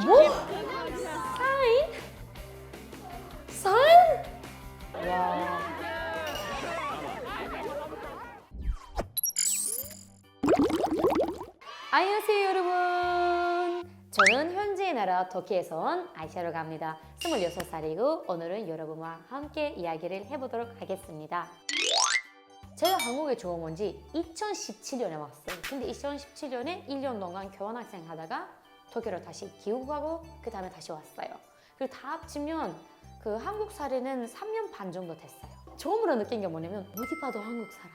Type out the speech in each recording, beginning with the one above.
뭐? 사인? 사인? 와. 안녕하세요 여러분 저는 현지의 나라 터키에서 온 아이샤로 갑니다 26살이고 오늘은 여러분과 함께 이야기를 해보도록 하겠습니다 제가 한국에 들어온 건지 2017년에 왔어요 근데 2017년에 1년 동안 교환학생 하다가 터키로 다시 귀국하고 그 다음에 다시 왔어요 그리고 다 합치면 그 한국 살이는 3년 반 정도 됐어요 처음으로 느낀 게 뭐냐면 어디 봐도 한국 사람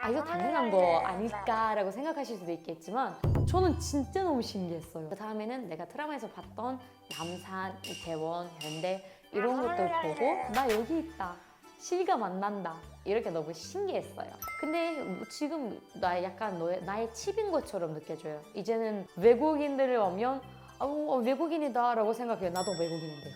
아 이거 당연한 거 아닐까라고 생각하실 수도 있겠지만 저는 진짜 너무 신기했어요. 그 다음에는 내가 드라마에서 봤던 남산, 이태원, 현대 이런 것들 보고 나 여기 있다. 실가 만난다. 이렇게 너무 신기했어요. 근데 뭐 지금 나 약간 너의, 나의 칩인 것처럼 느껴져요. 이제는 외국인들을 오면 아, 어, 외국인이다 라고 생각해요. 나도 외국인인데요.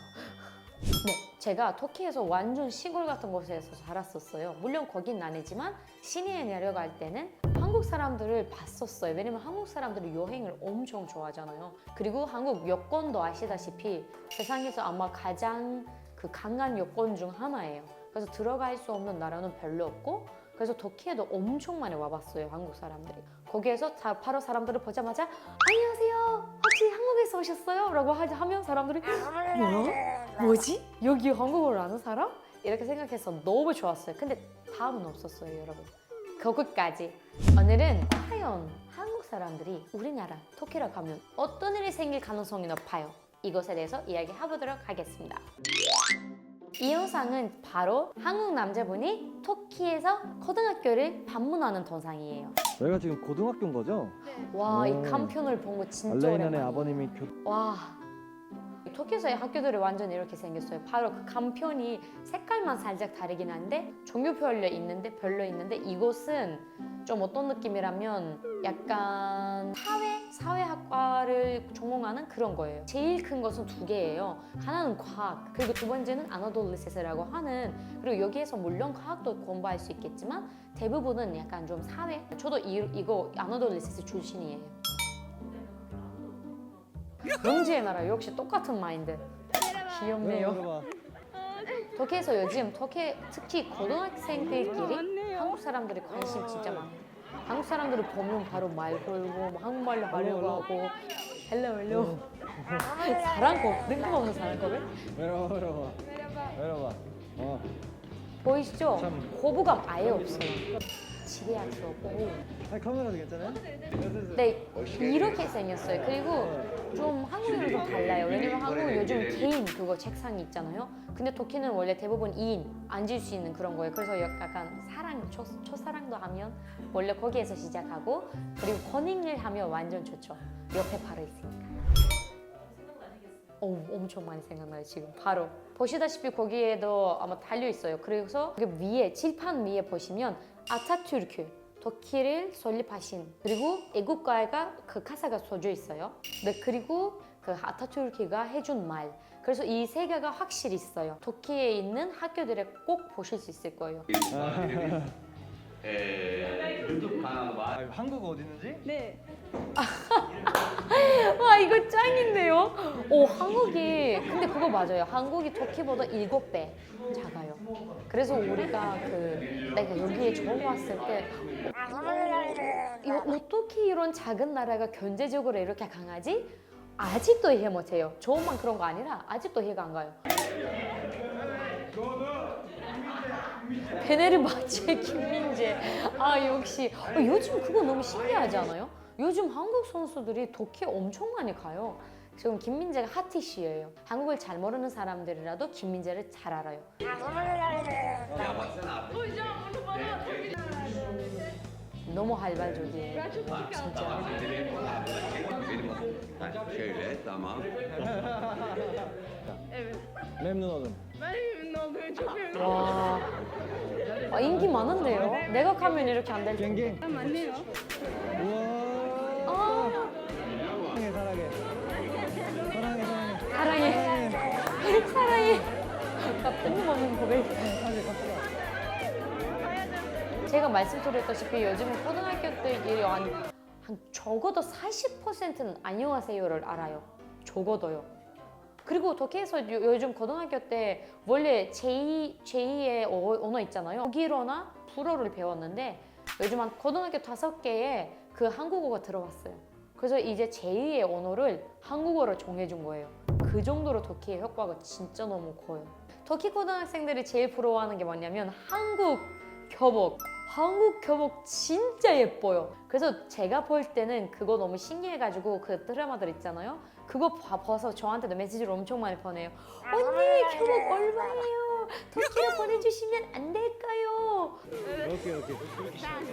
네, 제가 터키에서 완전 시골 같은 곳에서 자랐었어요. 물론 거긴 아니지만 시내에 내려갈 때는 한국 사람들을 봤었어요. 왜냐면 한국 사람들이 여행을 엄청 좋아하잖아요. 그리고 한국 여권도 아시다시피 세상에서 아마 가장 그 강한 여권 중 하나예요. 그래서 들어갈 수 없는 나라는 별로 없고 그래서 터키에도 엄청 많이 와봤어요 한국 사람들이 거기에서 자, 바로 사람들을 보자마자 안녕하세요 혹시 한국에서 오셨어요? 라고 하- 하면 사람들이 뭐야? 뭐지? 여기 한국어를 아는 사람? 이렇게 생각해서 너무 좋았어요 근데 다음은 없었어요 여러분 거기까지 오늘은 과연 한국 사람들이 우리나라 터키로 가면 어떤 일이 생길 가능성이 높아요 이것에 대해서 이야기해보도록 하겠습니다 이 영상은 바로 한국 남자분이 터키에서 고등학교를 방문하는 동상이에요. 여기가 지금 고등학교인 거죠? 와, 이 오. 간편을 본 거 진짜 오랜만이에요. 아버님이 교... 와. 터키에서의 학교들이 완전 이렇게 생겼어요. 바로 그 간편이 색깔만 살짝 다르긴 한데 종류별로 있는데 별로 있는데 이곳은 좀 어떤 느낌이라면 약간 사회 사회학과를 전공하는 그런 거예요. 제일 큰 것은 두 개예요. 하나는 과학 그리고 두 번째는 아나돌리세스라고 하는 그리고 여기에서 물론 과학도 공부할 수 있겠지만 대부분은 약간 좀 사회. 저도 이, 이거 아나돌리세스 출신이에요. 영지의 나라 역시 똑같은 마인드. 귀엽네요. 들어봐. 터키에서 요즘 터키 특히 고등학생들끼리 한국 사람들이 관심 진짜 많아요. 한국 사람들을 보면 바로 말 걸고 뭐 한국말로 하려고 하고 헬로 헬로 사랑고 뜬금없는 사랑고를 외로워 외로워 외로워 어. 보이시죠? 참. 거부감 아예 없어요. 지리학교고 아니 카메라도 괜찮아요? 네 이렇게 생겼어요. 그리고 좀 한국이랑 좀 달라요. 왜냐면 한국은 요즘 개인 그거 책상이 있잖아요. 근데 터키는 원래 대부분 2인 앉을 수 있는 그런 거예요. 그래서 약간 사랑, 초, 첫사랑도 하면 원래 거기에서 시작하고 그리고 커닝을 하면 완전 좋죠. 옆에 바로 있으니까. 어, 엄청 많이 생각나요 지금 바로 보시다시피 거기에도 아마 달려 있어요 그래서 그 위에 칠판 위에 보시면 아타투르크 도키를 설립하신 그리고 애국가가 그 가사가 써져 있어요. 네, 그리고 그 아타투르키가 해준 말. 그래서 이 세 개가 확실히 있어요. 터키에 있는 학교들에 꼭 보실 수 있을 거예요. 예, 아, 한국 어디 있는지? 네. 와 이거 오 한국이 근데 그거 맞아요. 한국이 터키보다 일곱 배 작아요. 그래서 우리가 그 내가 여기에 처음 왔을 때 이거 어떻게 이런 작은 나라가 경제적으로 이렇게 강하지? 아직도 이해 못해요. 저만 그런 거 아니라 아직도 이해가 안 가요. 베네르바체 김민재 아 역시 어, 요즘 그거 너무 신기하지 않아요? 요즘 한국 선수들이 터키 엄청 많이 가요. 지금 김민재가 핫이시예요. 한국을 잘 모르는 사람들이라도 김민재를 잘 알아요. 너무 할발적이에요. 진짜. şöyle tamam Evet. memnun oldum. Ben memnun oldum. Çok memnun oldum. 와, 아, 인기 많은데요? 내가 가면 이렇게 안 될 텐데. Tamam o. 아, 사랑해. 사랑해. 나 뜬금없는 고백. 사랑해 갑시다. 제가 말씀드렸다시피 요즘은 고등학교들이 한, 한 적어도 40%는 안녕하세요를 알아요. 적어둬요. 그리고 터키에서 요, 요즘 고등학교 때 원래 제2, 제2의 언어 있잖아요. 독일어나 불어를 배웠는데 요즘 한 고등학교 다섯 개에 그 한국어가 들어왔어요. 그래서 이제 제2의 언어를 한국어로 정해준 거예요. 그 정도로 터키의 효과가 진짜 너무 커요. 터키 고등학생들이 제일 부러워하는 게 뭐냐면 한국 교복. 한국 교복 진짜 예뻐요. 그래서 제가 볼 때는 그거 너무 신기해가지고 그 드라마들 있잖아요. 그거 봐- 봐서 저한테도 메시지를 엄청 많이 보내요. 언니 교복 얼마예요? 터키로 보내주시면 안 될까요? 오케이 오케이.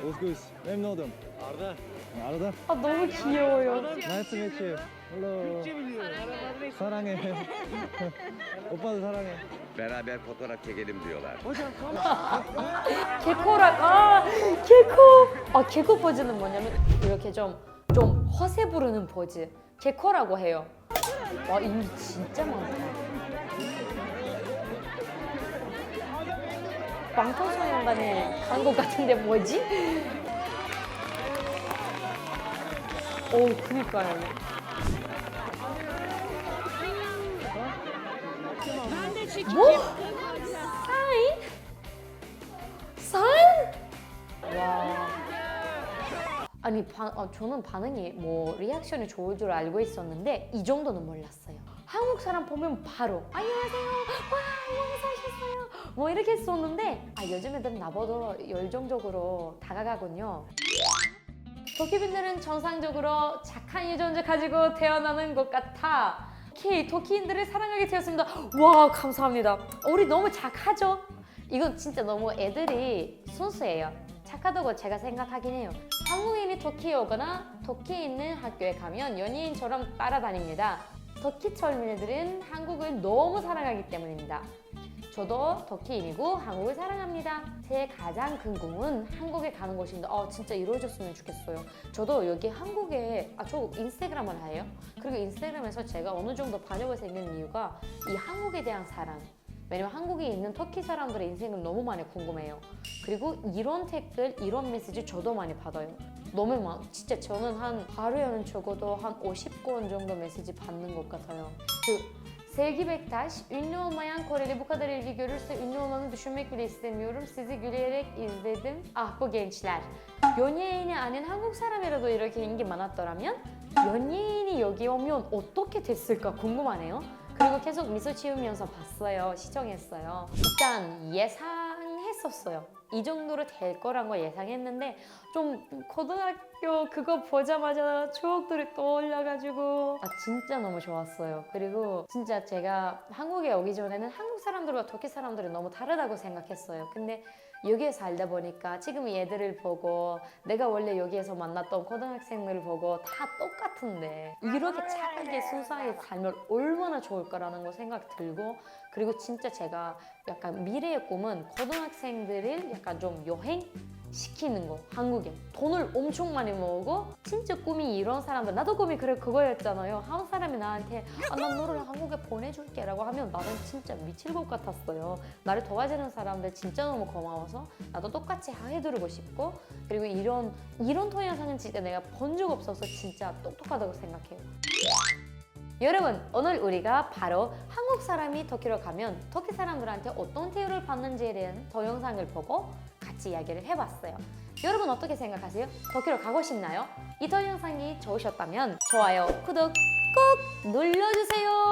오스쿠스. memnunum. Arda. Arda. 아 너무 귀여워요. Meet you. Hello. 사랑해. 오빠도 사랑해. Beraber fotoğraf çekelim diyorlar. 개코랑 아 개코 아 개코 포즈는 뭐냐면 이렇게 좀 좀 허세 부르는 포즈 개코라고 해요 와 이미 진짜 많다 방탄소년단의 한국 같은데 뭐지? 오 그니까요 뭐? 사인? 사인? 와. 아니 반, 어, 저는 반응이 뭐 리액션이 좋을 줄 알고 있었는데 이 정도는 몰랐어요. 한국 사람 보면 바로 안녕하세요. 와 안녕하세요. 뭐 이렇게 했었는데 아 요즘 애들은 나보다 열정적으로 다가가군요. 도키빈들은 정상적으로 착한 유전자 가지고 태어나는 것 같아. 오케이, 도키인들을 사랑하게 되었습니다. 와, 감사합니다. 우리 너무 착하죠? 이건 진짜 너무 애들이 순수해요. 착하다고 제가 생각하긴 해요. 한국인이 터키에 오거나 터키에 있는 학교에 가면 연예인처럼 따라다닙니다. 터키 젊은이들은 한국을 너무 사랑하기 때문입니다. 저도 터키인이고 한국을 사랑합니다. 제 가장 큰 꿈은 한국에 가는 것인데 어, 진짜 이루어졌으면 좋겠어요. 저도 여기 한국에 아 저 인스타그램을 해요. 그리고 인스타그램에서 제가 어느 정도 반역을 생긴 이유가 이 한국에 대한 사랑. 왜냐면 한국에 있는 터키 사람들의 인생을 너무 많이 궁금해요. 그리고 이런 댓글, 이런 메시지 저도 많이 받아요. 너무 많, 진짜 저는 한 하루에는 적어도 한 50건 정도 메시지 받는 것 같아요. 그 Sevgi Bektaş, ünlü olmayan Koreli bu kadar ilgi görürse ünlü olmanı düşünmek bile istemiyorum. Sizi gülerek izledim. Ah bu gençler. 연예인이 아닌 한국 사람이라도 이렇게 인기 많았더라면 연예인이 여기 오면 어떻게 됐을까 궁금하네요. 그리고 계속 미소 지으면서 봤어요. 시청했어요. 일단 예상했었어요. 이 정도로 될 거란 거 예상했는데 좀 고등학교 그거 보자마자 추억들이 떠올려가지고 아 진짜 너무 좋았어요. 그리고 진짜 제가 한국에 오기 전에는 한국 사람들과 터키 사람들이 너무 다르다고 생각했어요. 근데 여기에 살다 보니까 지금 이 애들을 보고 내가 원래 여기에서 만났던 고등학생들을 보고 다 똑같은데 이렇게 착하게 순수하게 살면 얼마나 좋을까라는 거 생각 들고 그리고 진짜 제가 약간 미래의 꿈은 고등학생들을 약간 좀 여행 시키는 거 한국에 돈을 엄청 많이 모으고 진짜 꿈이 이런 사람들. 나도 꿈이 그래 그거였잖아요. 한국 사람이 나한테 아, 난 너를 한국에 보내줄게 라고 하면 나는 진짜 미칠 것 같았어요. 나를 도와주는 사람들 진짜 너무 고마워서 나도 똑같이 해드리고 싶고 그리고 이런 이런 동영상은 진짜 내가 본 적 없어서 진짜 똑똑하다고 생각해요. 여러분 오늘 우리가 바로 한국 사람이 터키로 가면 터키 사람들한테 어떤 대우를 받는지에 대한 동영상을 보고 같이 이야기를 해봤어요. 여러분 어떻게 생각하세요? 터키로 가고 싶나요? 이 동영상이 좋으셨다면 좋아요, 구독 꼭 눌러주세요.